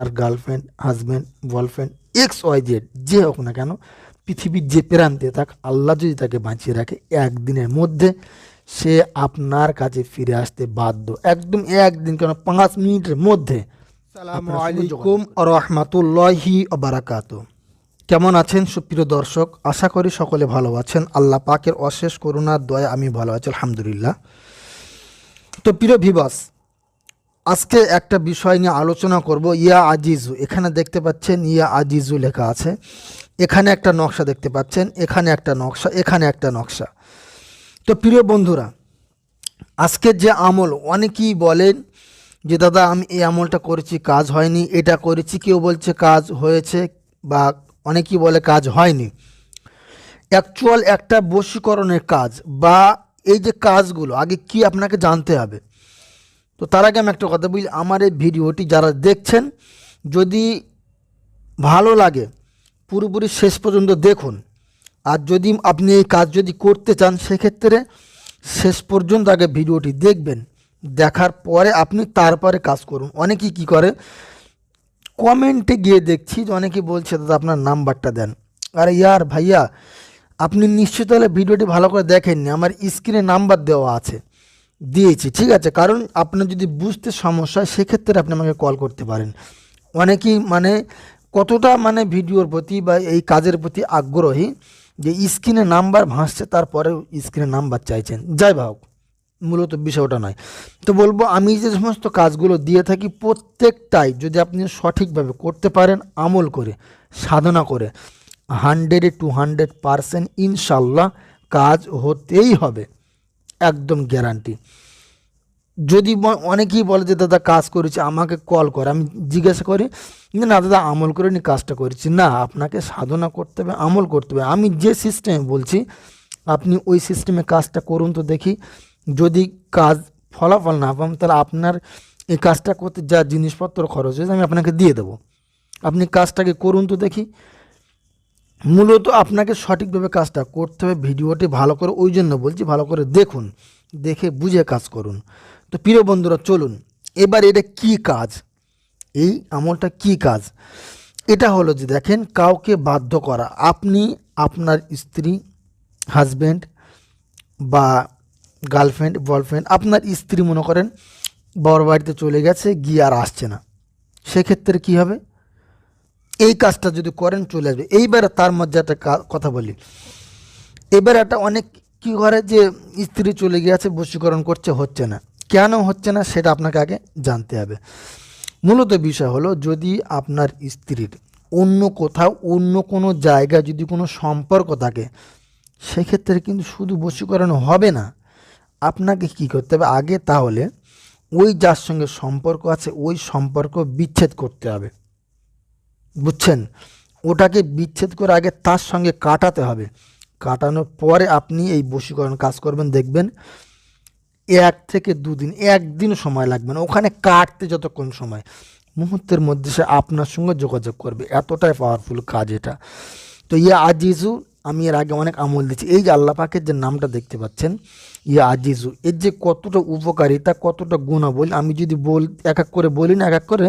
আর girlfriend husband boyfriend X Y Z যে হোক না কেন পৃথিবীর যে প্রান্তে থাক আল্লাহ যদি তাকে বাঁচিয়ে রাখে একদিনের মধ্যে সে আপনার কাছে ফিরে আসতে বাধ্য। একদম একদিন কেন পাঁচ মিনিটের মধ্যে আলাইকুম রহমাতুল্লাহি বারাকাতু কেমন আছেন সুপ্রিয় দর্শক? আশা করি সকলে ভালো আছেন। আল্লাহ পাকের অশেষ করুণার দয়া আমি ভালো আছি আলহামদুলিল্লাহ। তো প্রিয় ভিবাস আজকে একটা বিষয় নিয়ে আলোচনা করব, ইয়া আজিজু। এখানে দেখতে পাচ্ছেন ইয়া আজিজু লেখা আছে। এখানে একটা নকশা দেখতে পাচ্ছেন, এখানে একটা নকশা, এখানে একটা নকশা। তো প্রিয় বন্ধুরা আজকের যে আমল, অনেকেই বলেন যে, দাদা, আমি এই আমলটা করেছি, কাজ হয়নি, এটা করেছি, কেউ বলছে কাজ হয়েছে বা অনেকেই বলে কাজ হয়নি। অ্যাকচুয়াল একটা বশীকরণের কাজ বা এই যে কাজগুলো, আগে কি আপনাকে জানতে হবে? তো তার আগে আমি একটা কথা বলি, আমার এই ভিডিওটি যারা দেখছেন, যদি ভালো লাগে, পুরোপুরি শেষ পর্যন্ত দেখুন। আর যদি আপনি এই কাজ যদি করতে চান, সেক্ষেত্রে শেষ পর্যন্ত আগে ভিডিওটি দেখবেন। দেখার পরে আপনি তারপরে কাজ করুন। অনেকেই কি করে, কমেন্টে গিয়ে দেখছি যে অনেকে বলছে, দাদা, আপনার নাম্বারটা দেন। আরে ইয়ার ভাইয়া, আপনি নিশ্চিত হলে ভিডিওটি ভালো করে দেখেননি। আমার স্ক্রিনে নাম্বার দেওয়া আছে। দিয়েছি, ঠিক আছে? কারণ আপনার যদি বুঝতে সমস্যা হয়, সেক্ষেত্রে আপনি আমাকে কল করতে পারেন। অনেকেই মানে কতটা মানে ভিডিওর প্রতি বা এই কাজের প্রতি আগ্রহী যে স্ক্রিনে নাম্বার ভাসছে, তারপরেও স্ক্রিনে নাম্বার চাইছেন। যাই হোক মূলত বিষয়টা নয়। তো বলব, আমি যে সমস্ত কাজগুলো দিয়ে থাকি, প্রত্যেকটাই যদি আপনি সঠিকভাবে করতে পারেন, আমল করে, সাধনা করে হান্ড্রেডে টু হান্ড্রেড পারসেন্ট ইনশাল্লাহ কাজ হতেই হবে। একদম গ্যারান্টি যদি অনেকেই বলে যে, দাদা, কাজ করেছি, আমাকে কল করে। আমি জিজ্ঞাসা করি যে না, দাদা, আমল করে নি কাজটা করেছি। না, আপনাকে সাধনা করতে হবে, আমল করতে হবে। আমি যে সিস্টেমে বলছি, আপনি ওই সিস্টেমে কাজটা করুন তো দেখি। যদি কাজ ফলাফল না পান, তাহলে আপনার এই কাজটা করতে যা জিনিসপত্র খরচ হয়েছে, আমি আপনাকে দিয়ে দেবো। আপনি কাজটাকে করুন তো দেখি। মূলত আপনাকে সঠিকভাবে কাজটা করতে হবে, ভিডিওটি ভালো করে, ওই জন্য বলছি ভালো করে দেখুন, দেখে বুঝে কাজ করুন। তো প্রিয় বন্ধুরা, চলুন, এবার এটা কি কাজ? এই আমলটা কি কাজ? এটা হলো যে দেখেন, কাউকে বাধ্য করা। আপনি আপনার স্ত্রী, হাজব্যান্ড বা গার্লফ্রেন্ড, বয়ফ্রেন্ড, আপনার স্ত্রী মনে করেন, বড় বাড়িতে চলে গেছে, গিয়ে আর আসছে না। সেক্ষেত্রে কি হবে? এই কাজটা যদি করেন, চলে আসবে। এইবার তার মধ্যে একটা কথা বলি। এবার একটা অনেক কি করে যে স্ত্রী চলে গিয়েছে, বশীকরণ করছে, হচ্ছে না। কেন হচ্ছে না সেটা আপনাকে আগে জানতে হবে। মূলত বিষয় হলো, যদি আপনার স্ত্রীর অন্য কোথাও, অন্য কোনো জায়গায় যদি কোনো সম্পর্ক থাকে, সেক্ষেত্রে কিন্তু শুধু বশীকরণ হবে না। আপনাকে কি করতে হবে? আগে তাহলে ওই যার সঙ্গে সম্পর্ক আছে, ওই সম্পর্ক বিচ্ছেদ করতে হবে। বুঝছেন? ওটাকে বিচ্ছেদ করে আগে তার সঙ্গে কাটাতে হবে। কাটানোর পরে আপনি এই বশীকরণ কাজ করবেন, দেখবেন এক থেকে দুদিন একদিন সময় লাগবে না। ওখানে কাটতে যতক্ষণ সময়, মুহূর্তের মধ্যে সে আপনার সঙ্গে যোগাযোগ করবে। এতটাই পাওয়ারফুল কাজ এটা। তো ইয়া আজিজু, আমি এর আগে অনেক আমল দিচ্ছি এই যে আল্লাহ যে নামটা দেখতে পাচ্ছেন, ইয়া আজিজু, এর যে কতটা উপকারিতা, কতটা গুণাবলী, আমি যদি বল, এক এক করে বলি না, এক এক করে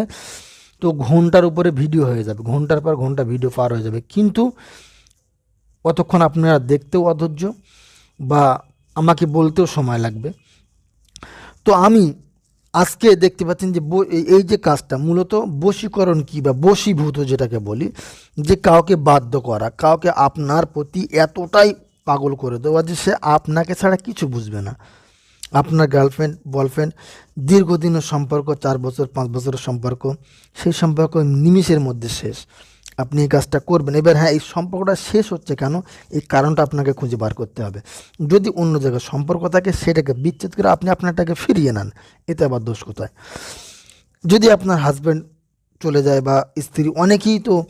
তো ঘণ্টার উপরে ভিডিও হয়ে যাবে, ঘণ্টার পর ঘণ্টা ভিডিও পার হয়ে যাবে। কিন্তু অতক্ষণ আপনারা দেখতেও অধৈর্য বা আমাকে বলতেও সময় লাগবে। তো আমি আজকে দেখতে পাচ্ছেন যে এই যে কাজটা, মূলত বশীকরণ কি বা বশীভূত যেটাকে বলি, যে কাউকে বাধ্য করা, কাউকে আপনার প্রতি এতটাই পাগল করে দেওয়া যে সে আপনাকে ছাড়া কিছু বুঝবে না। আপনার গার্লফ্রেন্ড বয়ফ্রেন্ড দীর্ঘদিনের সম্পর্ক, চার বছর, পাঁচ বছরের সম্পর্ক, সেই সম্পর্ক নিমিষের মধ্যে শেষ। আপনি এই কাজটা করবেন। এবার হ্যাঁ এই সম্পর্কটা শেষ হচ্ছে কেন? এই কারণটা আপনাকে খুঁজে বার করতে হবে। যদি অন্য জায়গায় সম্পর্ক থাকে, সেটাকে বিচ্ছেদ করে আপনি আপনারটাকে ফিরিয়ে নেন। এতে আবার দোষ কোথায়? যদি আপনার হাজব্যান্ড চলে যায় বা স্ত্রী, অনেকেই তো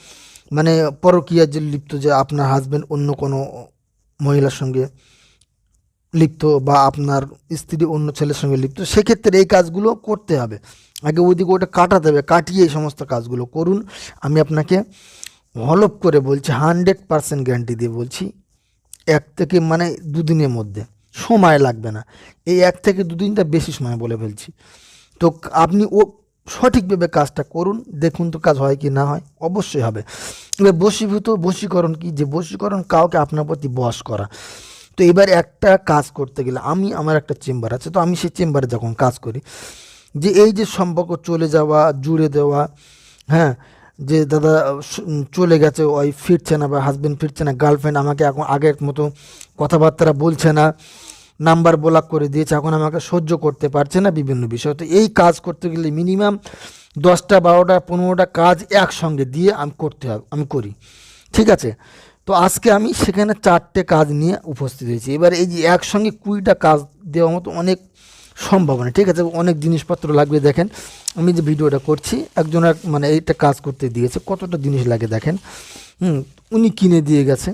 মানে পরকীয়া যে লিপ্ত যে আপনার হাজব্যান্ড অন্য কোনো মহিলার সঙ্গে লিপ্ত বা আপনার স্ত্রী অন্য ছেলের সঙ্গে লিপ্ত, সেক্ষেত্রে এই কাজগুলো করতে হবে। আগে ওইদিকে ওটা কাটাতে হবে, কাটিয়ে এই সমস্ত কাজগুলো করুন। আমি আপনাকে হলপ করে বলছি, হান্ড্রেড পারসেন্ট গ্যারান্টি দিয়ে বলছি, এক থেকে মানে দুদিনের মধ্যে, সময় লাগবে না। এই এক থেকে দুদিনটা বেশি সময় বলে ফেলছি। তো আপনি ও সঠিকভাবে কাজটা করুন, দেখুন তো কাজ হয় কি না হয়, অবশ্যই হবে। এবার বশীভূত, বশীকরণ কি? যে বশীকরণ কাউকে আপনার প্রতি বশ করা। তো এবার একটা কাজ করতে গেলে আমি, আমার একটা চেম্বার আছে, তো আমি সেই চেম্বারে যখন কাজ করি, যে এই যে সম্পর্ক চলে যাওয়া, জুড়ে দেওয়া হ্যাঁ যে দাদা চলে গেছে, ওই ফিরছে না বা হাজবেন্ড ফিরছে না গার্লফ্রেন্ড আমাকে এখন আগের মতো কথাবার্তা বলছে না, নাম্বার ব্লক করে দিয়েছে, এখন আমাকে সহ্য করতে পারছে না বিভিন্ন বিষয়। তো এই কাজ করতে গেলে মিনিমাম দশটা, বারোটা, পনেরোটা কাজ একসঙ্গে দিয়ে আমি করতে হবে, আমি করি। ঠিক আছে? তো আজকে আমি সেখানে চারটে কাজ নিয়ে উপস্থিত হয়েছি। এবার এই যে একসঙ্গে কুড়িটা কাজ দেওয়ার মতো অনেক সম্ভাবনা, ঠিক আছে? অনেক জিনিসপত্র লাগবে, দেখেন। আমি যে ভিডিওটা করছি, একজন এক মানে এইটা কাজ করতে দিয়েছে, কতটা জিনিস লাগে, দেখেন। হুম, উনি কিনে দিয়ে গেছে,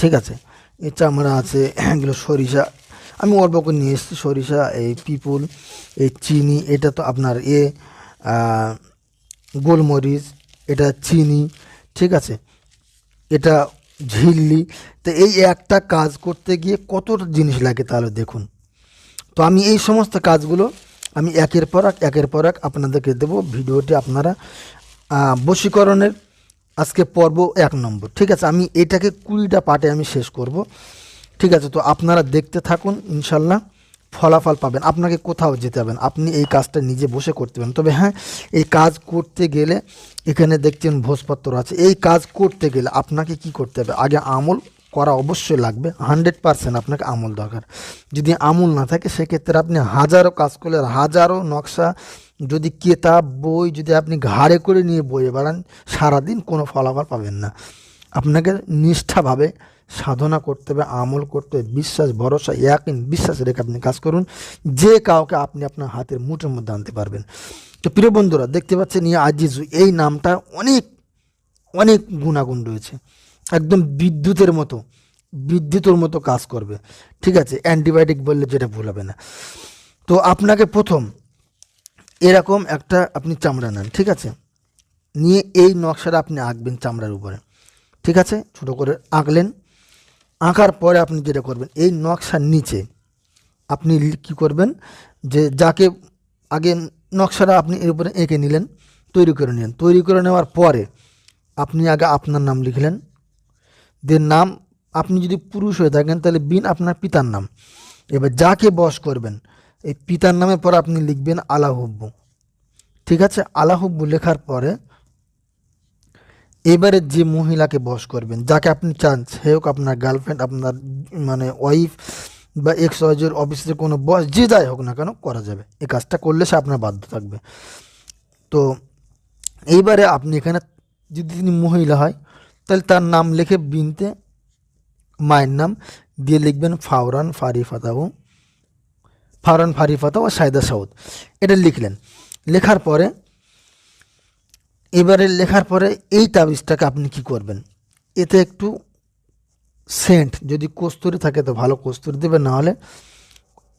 ঠিক আছে? এই চামড়া আছে, এগুলো সরিষা। আমি অল্প করে নিয়ে এসেছি, সরিষা, এই পিপুল, এই চিনি, এটা তো আপনার এ গোলমরিচ, এটা চিনি, ঠিক আছে? এটা ঝিল্লি। তো এই একটা কাজ করতে গিয়ে কত জিনিস লাগে তাহলে দেখুন। তো আমি এই সমস্ত কাজগুলো আমি একের পর এক, একের পর এক আপনাদেরকে দেবো। ভিডিওটি আপনারা বশীকরণের আজকে পর্ব এক নম্বর। ঠিক আছে, আমি এটাকে কুড়িটা পার্টে আমি শেষ করব। ঠিক আছে, তো আপনারা দেখতে থাকুন, ইনশাল্লাহ। ফলাফল পাবেন, আপনাকে কোথাও যেতে হবে না। আপনি এই কাজটা নিজে বসে করতে পারেন। তবে হ্যাঁ এই কাজ করতে গেলে এখানে দেখছেন ভোজপত্র আছে। এই কাজ করতে গেলে আপনাকে কি করতে হবে? আগে আমল করা অবশ্যই লাগবে। হান্ড্রেড পারসেন্ট আপনাকে আমল দরকার। যদি আমল না থাকে, সেক্ষেত্রে আপনি হাজারো কাজ করলে, হাজারো নকশা যদি কেতাব, বই যদি আপনি ঘাড়ে করে নিয়ে বইয়ে বেড়ান, সারাদিন কোনো ফলাফল পাবেন না। আপনাকে নিষ্ঠাভাবে সাধনা করতে হবে, আমল করতে হবে, বিশ্বাস, ভরসা এক বিশ্বাস রেখে আপনি কাজ করুন। যে কাউকে আপনি আপনার হাতের মুঠের মধ্যে আনতে পারবেন। তো প্রিয় বন্ধুরা, দেখতে পাচ্ছেন ইয়া আজিজু, এই নামটা অনেক অনেক গুণাগুণ রয়েছে। একদম বিদ্যুতের মতো বিদ্যুতের মতো কাজ করবে। ঠিক আছে, অ্যান্টিবায়োটিক বললে যেটা ভুল হবে না। তো আপনাকে প্রথম এরকম একটা আপনি চামড়া নেন, ঠিক আছে? নিয়ে এই নকশাটা আপনি আঁকবেন চামড়ার উপরে। ঠিক আছে, ছোটো করে আঁকলেন। আঁকার পরে আপনি যেটা করবেন, এই নকশার নিচে আপনি কি করবেন যে যাকে আগে নকশাটা আপনি এর উপরে এঁকে নিলেন, তৈরি করে নিলেন। তৈরি করে নেওয়ার পরে আপনি আগে আপনার নাম লিখলেন। দেন নাম, আপনি যদি পুরুষ হয়ে থাকেন, তাহলে বিন আপনার পিতার নাম। এবার যাকে বস করবেন, এই পিতার নামের পর আপনি লিখবেন আলাহুব্বু। ঠিক আছে? আলাহুব্বু লেখার পরে এবারে যে মহিলাকে বস করবেন, যাকে আপনি চান, সে হোক আপনার গার্লফ্রেন্ড আপনার মানে ওয়াইফ বা এক্স ওয়াইজের অফিসে কোনো বস যে যাই হোক না কেন করা যাবে। এই কাজটা করলে সে আপনার বাধ্য থাকবে। তো এইবারে আপনি এখানে যদি তিনি মহিলা হয়, তাহলে তার নাম লিখে বিনতে, মায়ের নাম দিয়ে লিখবেন ফাওরান ফারিফাতাও ফাওরান ফারিফাতাও ও সাইদা সাউদ। এটা লিখলেন। লেখার পরে এবারে লেখার পরে এই তাবিজটাকে আপনি কি করবেন? এতে একটু সেন্ট, যদি কস্তুরি থাকে তো ভালো কস্তুরি দেবেন, না হলে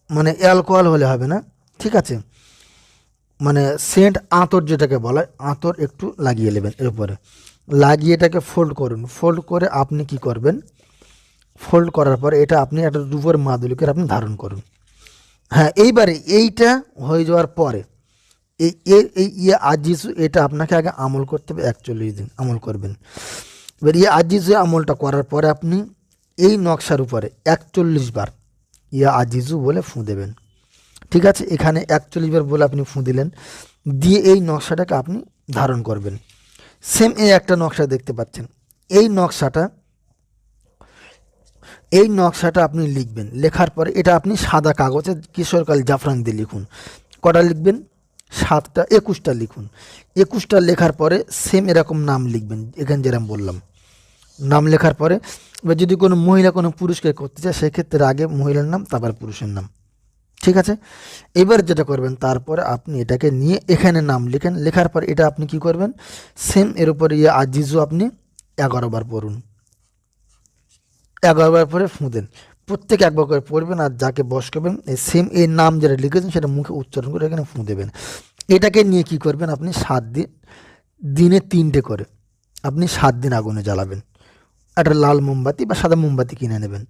মানে অ্যালকোহল হলে হবে না, ঠিক আছে? মানে সেন্ট আঁতর যেটাকে বলা হয় আঁতর একটু লাগিয়ে নেবেন এর উপরে লাগিয়ে এটাকে ফোল্ড করুন। ফোল্ড করে আপনি কি করবেন? ফোল্ড করার পরে এটা আপনি একটা দুপুর মাদুলিকের আপনি ধারণ করুন। হ্যাঁ এইবারে এইটা হয়ে যাওয়ার পরে এই এই ইয়ে আজিজু, এটা আপনাকে আগে আমল করতে হবে, একচল্লিশ দিন আমল করবেন। এবার ইয়ে আজিজু আমলটা করার পরে আপনি এই নকশার উপরে একচল্লিশ বার ইয়া আজিজু বলে ফুঁ দেবেন। ঠিক আছে, এখানে একচল্লিশ বার বলে আপনি ফুঁ দিলেন, দিয়ে এই নকশাটাকে আপনি ধারণ করবেন। সেম এই একটা নকশা দেখতে পাচ্ছেন, এই নকশাটা এই নকশাটা আপনি লিখবেন, লেখার পরে এটা আপনি সাদা কাগজে কিশোরকাল জাফরান দিয়ে লিখুন। কটা লিখবেন? সাতটা, একুশটা লিখুন। একুশটা লেখার পরে সেম এরকম নাম লিখবেন, এখানে যেরকম বললাম। নাম লেখার পরে, এবার যদি কোনো মহিলা, কোনো পুরুষকে করতে চায়, সেক্ষেত্রে আগে মহিলার নাম, তারপর পুরুষের নাম। ঠিক আছে? এবার যেটা করবেন, তারপরে আপনি এটাকে নিয়ে এখানে নাম লিখেন। লেখার পর এটা আপনি কি করবেন? সেম এর উপরে ইয়ে আজিজু আপনি এগারো বার পড়ুন। এগারো বার পরে ফুঁ দেন প্রত্যেক একবার করে পড়বেন আর যাকে বস করবেন এই সেম এই নাম যেটা লিখেছেন সেটা মুখে উচ্চারণ করে এখানে ফুঁ দেবেন। এটাকে নিয়ে কি করবেন আপনি? সাত দিন, দিনে তিনটে করে আপনি সাত দিন আগুনে জ্বালাবেন। একটা লাল মোমবাতি বা সাদা মোমবাতি কিনে নেবেন।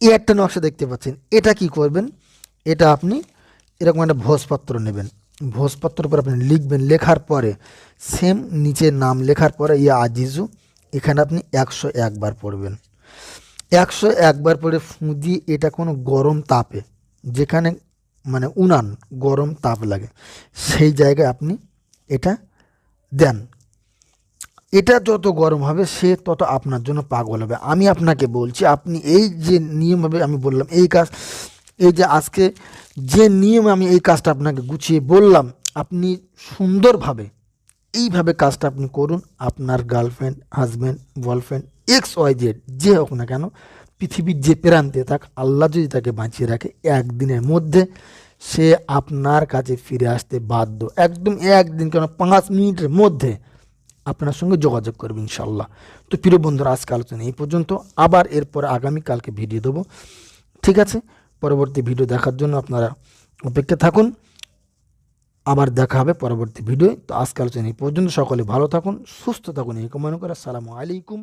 এই একটা নকশা দেখতে পাচ্ছেন। এটা কি করবেন? এটা আপনি এরকম একটা ভোজপত্র নেবেন। ভোজপত্রের উপর আপনি লিখবেন। লেখার পরে সেম নিচে নাম লেখার পরে, ইয়া আজিজু, এখানে আপনি একশো একবার পড়বেন। একশো একবার পরে ফুঁ দিয়ে এটা কোনো গরম তাপে, যেখানে মানে উনান গরম তাপ লাগে, সেই জায়গায় আপনি এটা দেন। এটা যত গরম হবে, সে তত আপনার জন্য পাগল হবে। আমি আপনাকে বলছি, আপনি এই যে নিয়মভাবে আমি বললাম এই কাজ, এই যে আজকে যে নিয়ম আমি এই কাজটা আপনাকে গুছিয়ে বললাম, আপনি সুন্দরভাবে এইভাবে কাজটা আপনি করুন। আপনার girlfriend husband boyfriend X Y Z, যে হোক না কেন, পৃথিবীর যে প্রান্তে থাক, আল্লাহ যদি তাকে বাঁচিয়ে রাখে, একদিনের মধ্যে সে আপনার কাছে ফিরে আসতে বাধ্য। একদম একদিন কেন, পাঁচ মিনিটের মধ্যে আপনার সঙ্গে যোগাযোগ করবে ইনশাল্লাহ তো প্রিয় বন্ধুরা, আজকে আলোচনা এই পর্যন্ত। আবার এরপর আগামীকালকে ভিডিও দেবো। ঠিক আছে? পরবর্তী ভিডিও দেখার জন্য আপনারা অপেক্ষা থাকুন। আবার দেখা হবে পরবর্তী ভিডিও তো আজকে আলোচনা এই পর্যন্ত। সকলে ভালো থাকুন, সুস্থ থাকুন। এই কামনা করে। আসসালামু আলাইকুম।